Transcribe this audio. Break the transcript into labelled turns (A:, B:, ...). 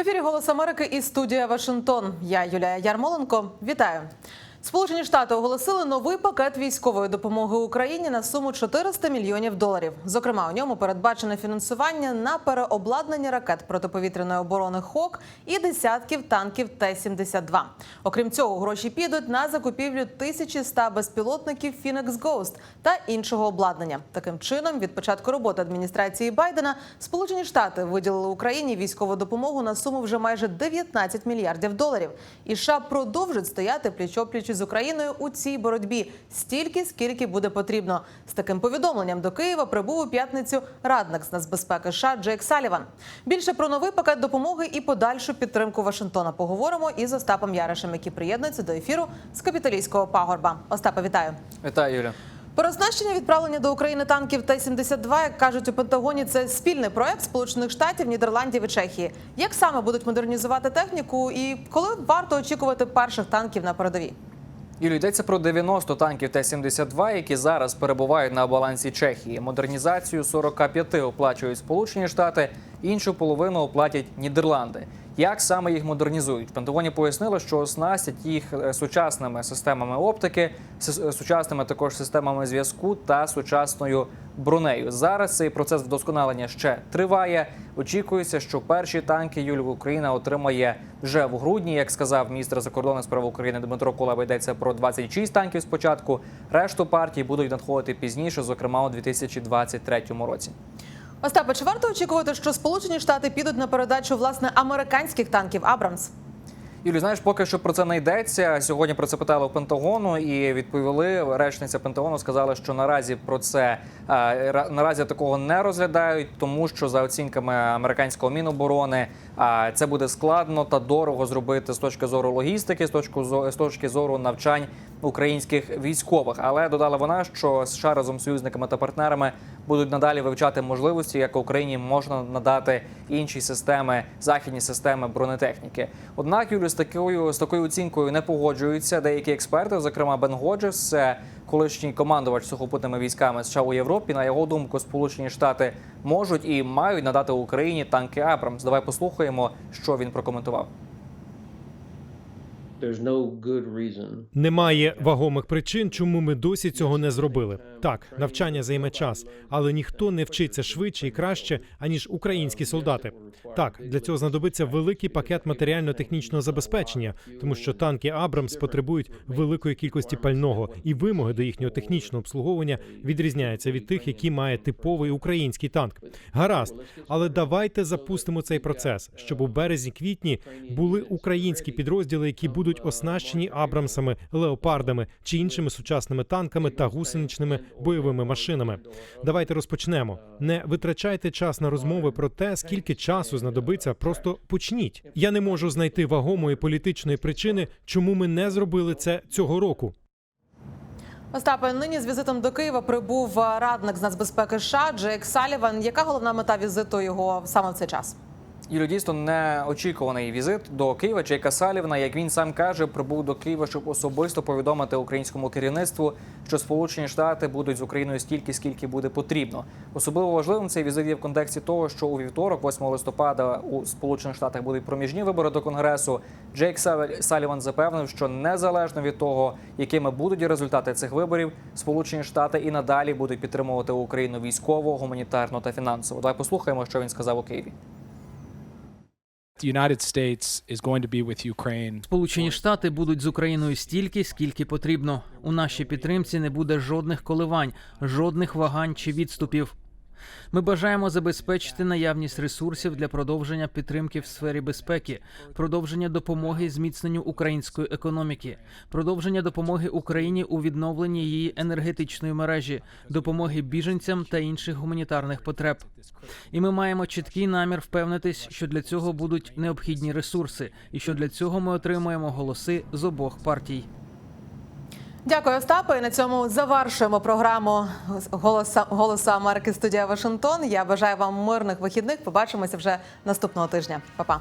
A: ефірі Голос Америки і студія Вашингтон. Я Юлія Ярмоленко. Вітаю. Сполучені Штати оголосили новий пакет військової допомоги Україні на суму 400 мільйонів доларів. Зокрема, у ньому передбачене фінансування на переобладнання ракет протиповітряної оборони ХОК і десятків танків Т-72. Окрім цього, гроші підуть на закупівлю 1100 безпілотників Phoenix Ghost та іншого обладнання. Таким чином, від початку роботи адміністрації Байдена Сполучені Штати виділили Україні військову допомогу на суму вже майже 19 мільярдів доларів. І США продовжить стояти пліч-опліч з Україною у цій боротьбі стільки, скільки буде потрібно. З таким повідомленням до Києва прибув у п'ятницю радник з нацбезпеки США Джейк Саліван. Більше про новий пакет допомоги і подальшу підтримку Вашингтона поговоримо із Остапом Яришем, який приєднується до ефіру з капіталійського пагорба. Остапа, вітаю.
B: Вітаю, Юля.
A: Переоснащення відправлення до України танків Т-72, як кажуть у Пентагоні, це спільний проект Сполучених Штатів, Нідерландів і Чехії. Як саме будуть модернізувати техніку, і коли варто очікувати перших танків на передовій?
B: Юлю, йдеться про 90 танків Т-72, які зараз перебувають на балансі Чехії. Модернізацію 45 оплачують Сполучені Штати, іншу половину оплатять Нідерланди. Як саме їх модернізують? В Пентагоні пояснили, що оснастять їх е, сучасними системами оптики, с- сучасними також системами зв'язку та сучасною бронею. Зараз цей процес вдосконалення ще триває. Очікується, що перші танки Юлю Україна отримає вже в грудні. Як сказав міністр закордонних справ України Дмитро Кулеба, йдеться про 26 танків спочатку. Решту партій будуть надходити пізніше, зокрема у 2023 році.
A: Остапа, чи варто очікувати, що Сполучені Штати підуть на передачу власне американських танків Абрамс?
B: Юлі, знаєш, поки що про це не йдеться. Сьогодні про це питали у Пентагону і відповіли. Речниця Пентагону сказала, що наразі про це е, ра- наразі такого не розглядають, тому що за оцінками американського міноборони е, це буде складно та дорого зробити з точки зору логістики, з точки зо- з точки зору навчань українських військових. Але додала вона, що США разом з союзниками та партнерами будуть надалі вивчати можливості, як Україні можна надати інші системи, західні системи бронетехніки. Однак Юлю з такою з такою оцінкою не погоджуються деякі експерти, зокрема Бен Годжес, колишній командувач сухопутними військами США у Європі. На його думку, Сполучені Штати можуть і мають надати Україні танки Абрамс. Давай послухаємо, що він прокоментував.
C: Немає вагомих причин, чому ми досі цього не зробили. Так, навчання займе час, але ніхто не вчиться швидше і краще, аніж українські солдати. Так, для цього знадобиться великий пакет матеріально-технічного забезпечення, тому що танки Абрамс потребують великої кількості пального, і вимоги до їхнього технічного обслуговування відрізняються від тих, які має типовий український танк. Гаразд, але давайте запустимо цей процес, щоб у березні-квітні були українські підрозділи, які будуть оснащені Абрамсами, леопардами чи іншими сучасними танками та гусеничними бойовими машинами. Давайте розпочнемо. Не витрачайте час на розмови про те, скільки часу знадобиться. Просто почніть. Я не можу знайти вагомої політичної причини, чому ми не зробили це цього року.
A: Остапе, нині з візитом до Києва прибув радник з нацбезпеки США Джейк Саліван. Яка головна мета візиту його саме в цей час?
B: Юлю, дійсно неочікуваний візит до Києва. Джейка Салівна, як він сам каже, прибув до Києва, щоб особисто повідомити українському керівництву, що Сполучені Штати будуть з Україною стільки, скільки буде потрібно. Особливо важливим цей візит є в контексті того, що у вівторок, 8 листопада, у Сполучених Штатах будуть проміжні вибори до конгресу. Джейк Саліван запевнив, що незалежно від того, якими будуть результати цих виборів, Сполучені Штати і надалі будуть підтримувати Україну військово, гуманітарно та фінансово. Давай послухаємо, що він сказав у Києві.
D: Сполучені Штати будуть з Україною стільки, скільки потрібно. У нашій підтримці не буде жодних коливань, жодних вагань чи відступів. Ми бажаємо забезпечити наявність ресурсів для продовження підтримки в сфері безпеки, продовження допомоги зміцненню української економіки, продовження допомоги Україні у відновленні її енергетичної мережі, допомоги біженцям та інших гуманітарних потреб. І ми маємо чіткий намір впевнитись, що для цього будуть необхідні ресурси, і що для цього ми отримуємо голоси з обох партій.
A: Дякую, Остапе. І на цьому завершуємо програму Голоса Голоса Америки студія Вашингтон. Я бажаю вам мирних вихідних. Побачимося вже наступного тижня. Па-па.